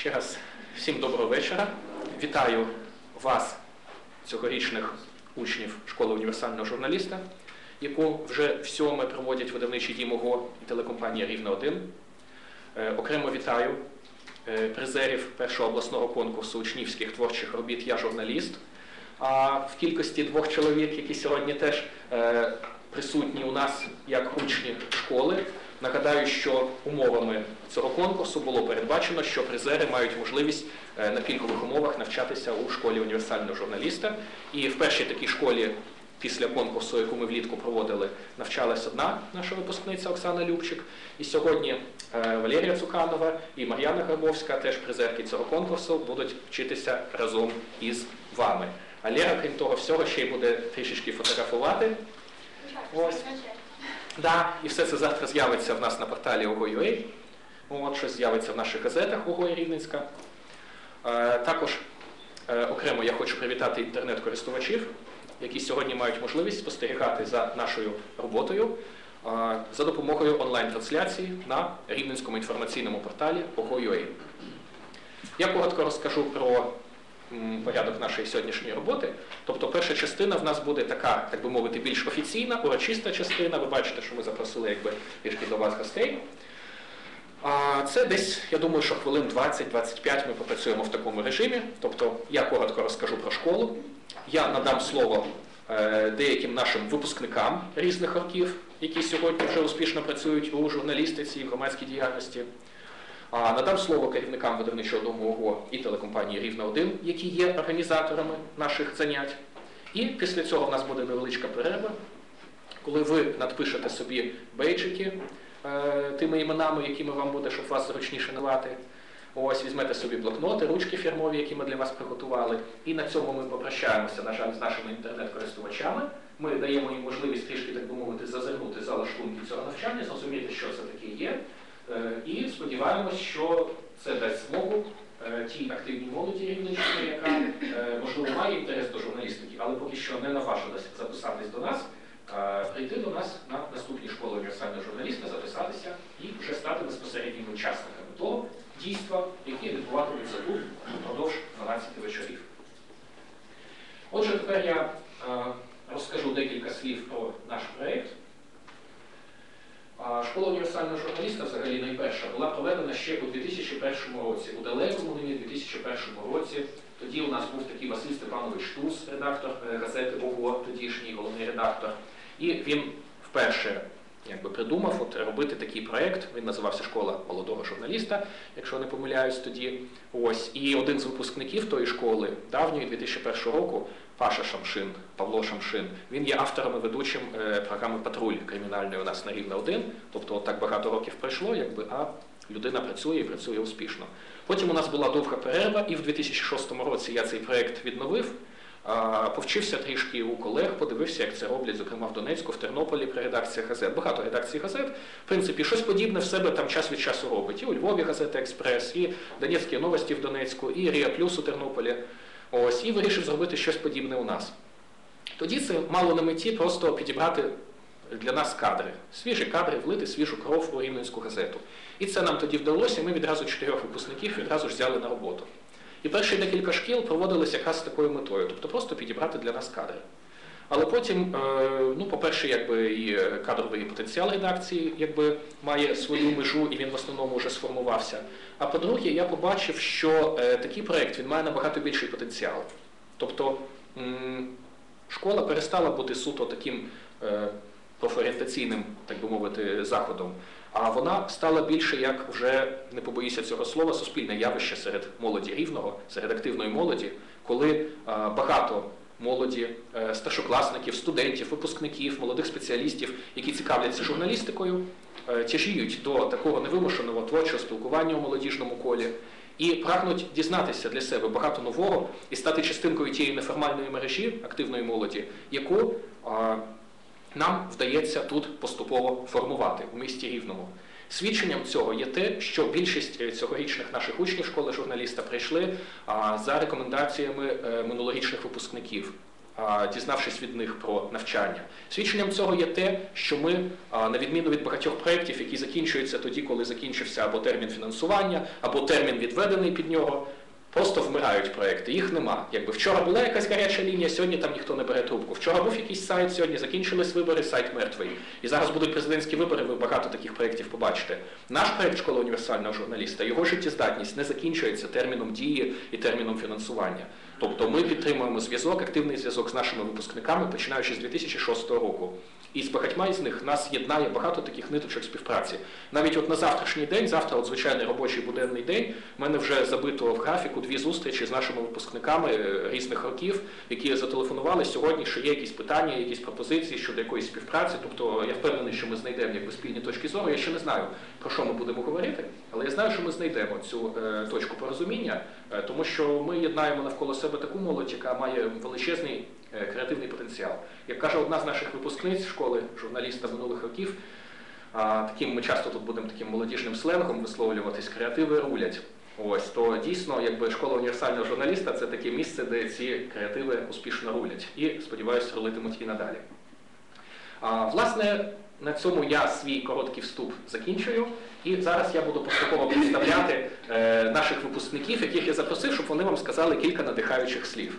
Ще раз всім доброго вечора. Вітаю вас, цьогорічних учнів школи універсального журналіста, яку вже в проводять видавничий дім ОГО і телекомпанія Рівна 1. Е, Окремо вітаю е, призерів першого обласного конкурсу учнівських творчих робіт Я журналіст. А в кількості двох чоловік, які сьогодні теж е, присутні у нас як учні школи. Нагадаю, що умовами цього конкурсу було передбачено, що призери мають можливість е, на пільгових умовах навчатися у школі універсального журналіста. І в першій такій школі після конкурсу, яку ми влітку проводили, навчалась одна наша випускниця Оксана Любчик. І сьогодні е, Валерія Цуканова і Мар'яна Грабовська, теж призерки цього конкурсу, будуть вчитися разом із вами. А Лера, крім того всього, ще й буде трішечки фотографувати. Ось. Да, і все це завтра з'явиться в нас на порталі ОГО.UA. От, щось з'явиться в наших газетах ОГО Рівненська. Е, також е, окремо я хочу привітати інтернет-користувачів, які сьогодні мають можливість спостерігати за нашою роботою е, за допомогою онлайн-трансляції на рівненському інформаційному порталі ОГО.UA. Я коротко розкажу про порядок нашої сьогоднішньої роботи. Тобто перша частина в нас буде така, так би мовити, більш офіційна, урочиста частина. Ви бачите, що ми запросили якби трішки до вас гостей. А це десь, я думаю, що хвилин 20-25 ми попрацюємо в такому режимі. Тобто я коротко розкажу про школу, я надам слово е, деяким нашим випускникам різних років, які сьогодні вже успішно працюють у журналістиці і громадській діяльності. Надам слово керівникам видавничого дому ОГО і телекомпанії Рівна 1 які є організаторами наших занять. І після цього в нас буде невеличка перерва, коли ви надпишете собі бейджики е, тими іменами, якими вам буде, щоб вас зручніше навати. Ось візьмете собі блокноти, ручки фірмові, які ми для вас приготували. І на цьому ми попрощаємося, на жаль, з нашими інтернет-користувачами. Ми даємо їм можливість трішки, так би мовити, зазирнути за лаштунки цього навчання, зрозуміти, що це таке є. Е, І сподіваємось, що це дасть змогу е, тій активній молоді Рівненщини, яка е, можливо має інтерес до журналістики, але поки що не наважилась записатись до нас, прийти до нас на наступні школи універсального журналіста, записатися і вже стати безпосередніми учасниками того дійства, яке відбуватиметься тут впродовж 12 вечорів. Отже, тепер я розкажу декілька слів про наш проєкт. Школа універсального журналіста, взагалі найперша, була проведена ще у 2001 році, у далекому нині 2001 році. Тоді у нас був такий Василь Степанович Штус, редактор е, газети ОГО, тодішній головний редактор. І він вперше якби, придумав от, робити такий проєкт. Він називався Школа молодого журналіста, якщо не помиляюсь тоді. Ось. І один з випускників тої школи, давньої 2001 року, Паша Шамшин, Павло Шамшин, він є автором і ведучим е, програми Патруль кримінальної у нас на Рівне 1. Тобто от так багато років пройшло, якби, а людина працює і працює успішно. Потім у нас була довга перерва, і в 2006 році я цей проєкт відновив. Повчився трішки у колег, подивився, як це роблять, зокрема в Донецьку, в Тернополі при редакціях газет. Багато редакцій газет. В принципі, щось подібне в себе там час від часу робить. І у Львові газета Експрес, і Донецькі новості в Донецьку, і Рія Плюс у Тернополі. Ось, і вирішив зробити щось подібне у нас. Тоді це мало на меті просто підібрати для нас кадри, свіжі кадри, влити свіжу кров у Рівненську газету. І це нам тоді вдалося, і ми відразу чотирьох випускників відразу ж взяли на роботу. І перші декілька шкіл проводилися якраз з такою метою, тобто просто підібрати для нас кадри. Але потім, е, ну, по-перше, якби і кадровий потенціал редакції якби, має свою межу, і він в основному вже сформувався. А по-друге, я побачив, що е, такий проєкт має набагато більший потенціал. Тобто школа перестала бути суто таким е, профорієнтаційним, так би мовити, заходом. А вона стала більше як вже не побоюся цього слова, суспільне явище серед молоді рівного, серед активної молоді, коли а, багато молоді, е, старшокласників, студентів, випускників, молодих спеціалістів, які цікавляться журналістикою, е, тяжіють до такого невимушеного творчого спілкування у молодіжному колі і прагнуть дізнатися для себе багато нового і стати частинкою тієї неформальної мережі активної молоді, яку нам вдається тут поступово формувати у місті Рівному. Свідченням цього є те, що більшість е, цьогорічних наших учнів школи журналіста прийшли за рекомендаціями е, минулорічних випускників. дізнавшись від них про навчання. Свідченням цього є те, що ми, на відміну від багатьох проєктів, які закінчуються тоді, коли закінчився або термін фінансування, або термін відведений під нього, Просто вмирають проекти, їх нема. Якби вчора була якась гаряча лінія, сьогодні там ніхто не бере трубку. Вчора був якийсь сайт, сьогодні закінчились вибори, сайт мертвий. І зараз будуть президентські вибори, ви багато таких проєктів побачите. Наш проєкт школа універсального журналіста, його життєздатність не закінчується терміном дії і терміном фінансування. Тобто ми підтримуємо зв'язок, активний зв'язок з нашими випускниками, починаючи з 2006 року. І з багатьма із них нас єднає багато таких ниточок співпраці. Навіть от на завтрашній день, завтра, от звичайний робочий буденний день, в мене вже забито в графіку дві зустрічі з нашими випускниками е, різних років, які зателефонували сьогодні, що є якісь питання, якісь пропозиції щодо якоїсь співпраці. Тобто я впевнений, що ми знайдемо якби спільні точки зору. Я ще не знаю про що ми будемо говорити, але я знаю, що ми знайдемо цю е, точку порозуміння, е, тому що ми єднаємо навколо себе таку молодь, яка має величезний е, креативний потенціал. Як каже одна з наших випускниць школи журналіста минулих років, таким ми часто тут будемо таким молодіжним сленгом висловлюватись, креативи рулять. Ось то дійсно, якби школа універсального журналіста це таке місце, де ці креативи успішно рулять. І сподіваюся, рулитимуть і надалі. А, власне, на цьому я свій короткий вступ закінчую. І зараз я буду поступово представляти е, наших випускників, яких я запросив, щоб вони вам сказали кілька надихаючих слів.